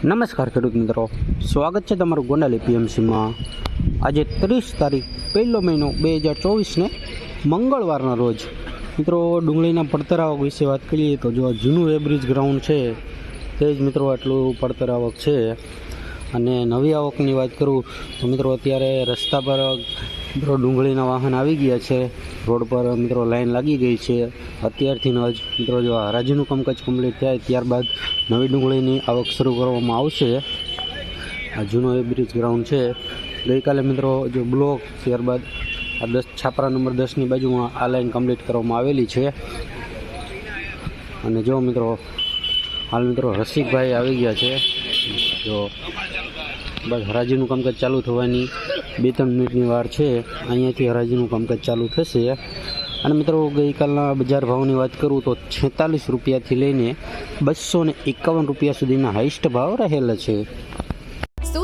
નમસ્કાર ખેડૂત મિત્રો. સ્વાગત છે તમારું ગોંડલ એપીએમસીમાં. આજે ત્રીસ તારીખ, પહેલો મહિનો બે હજાર ચોવીસને મંગળવારના રોજ. મિત્રો, ડુંગળીના પડતરાવક વિશે વાત કરીએ તો જો જૂનું એબ્રિજ ગ્રાઉન્ડ છે, તે જ મિત્રો આટલું પડતરાવક છે. અને નવી આવકની વાત કરું, તો મિત્રો અત્યારે રસ્તા પર મિત્રો, ડુંગળીના વાહન આવી ગયા છે. રોડ પર, મિત્રો, લાઈન લાગી ગઈ છે. અત્યારથી જ, મિત્રો, જો હરાજીનું કામકાજ કમ્પ્લીટ થાય, ત્યારબાદ નવી ડુંગળીની આવક શરૂ કરવામાં આવશે. આ જૂનો એ બ્રિજ ગ્રાઉન્ડ છે. ગઈકાલે, મિત્રો, જો બ્લોક ત્યારબાદ આ દસ, છાપરા નંબર દસની બાજુમાં આ લાઈન કમ્પ્લીટ કરવામાં આવેલી છે. અને જો, મિત્રો, હાલ, મિત્રો રસિકભાઈ આવી ગયા છે. જો બસ હરાજીનું કામકાજ ચાલુ થવાની બે ત્રણ મિનિટની વાર છે. અહીંયાથી હરાજીનું કામકાજ ચાલુ થશે. અને મિત્રો, ગઈકાલના બજાર ભાવની વાત કરું તો છેતાલીસ રૂપિયાથી લઈને બસો ને એકાવન રૂપિયા સુધીના હાઈસ્ટ ભાવ રહેલા છે.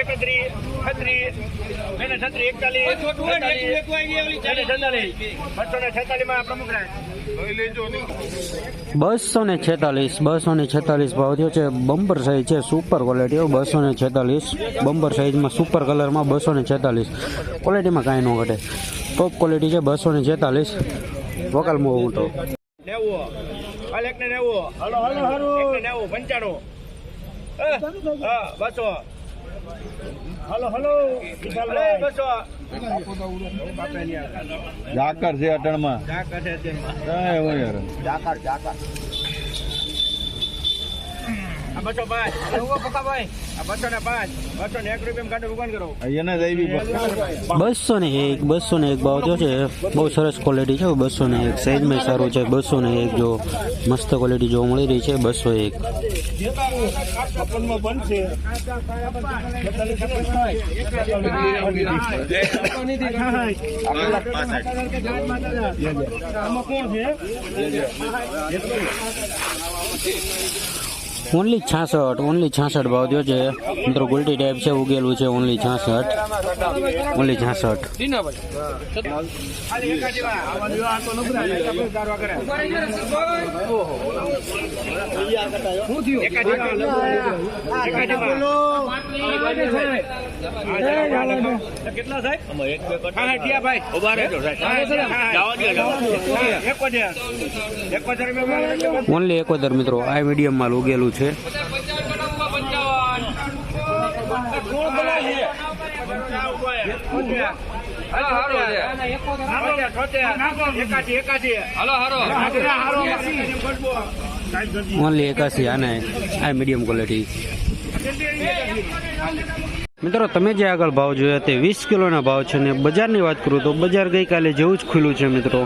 એકત્રીસ બસો ને છેતાલીસ બસો ને છેતાલીસ બસો ને છેતાલીસ ભાવ થયો છે. બમ્પર સાઇઝ છે સુપર ક્વોલિટી બસો ને છેતાલીસ. બમ્પર સાઇઝમાં સુપર કલરમાં બસો ને છેતાલીસ. ક્વોલિટીમાં કાંઈ ન ઘટે. ટોપ ક્વોલિટી છે બસો ને છેતાલીસ. વકાલ મોટો નેવું હાલ એક ને નેવું. Hello hello hello. એક ને નેવું પંચાણું. હા? બસો. Hello hello. બસો. ઝાકર છે અટણમાં. ઝાકર હોય યાર. આ બસો પાંચ. બસો ને પાંચ. બસો ને એક રૂપિયા કાઢો દુકાન કરો. એને જ આવી બસો ને એક. બસો ને એક ભાવ જો છે. બહુ સરસ ક્વોલિટી છે બસો ને એક. સાઈઝમાં સારું છે. બસો ને એક જો મસ્ત ક્વોલિટી જોવા મળી રહી છે. બસો એક. ઓનલી છાસઠ ઓનલી છાસઠ ભાવ થયો છે. મિત્રો ગુલટી ટાઈપ છે ઉગેલું છે ઓનલી છાસઠ. ઓનલી છાસઠ. કેટલા થાય? ઓનલી એકોતેર મિત્રો, આ મીડિયમ માલ ઉગેલું છે. ઓનલી એકાસી આને, આ મીડિયમ ક્વોલિટી મિત્રો, તમે જે આગળ ભાવ જોયા તે વીસ કિલોના ભાવ છે ને બજારની વાત કરું તો બજાર ગઈકાલે જેવું જ ખુલ્લું છે મિત્રો.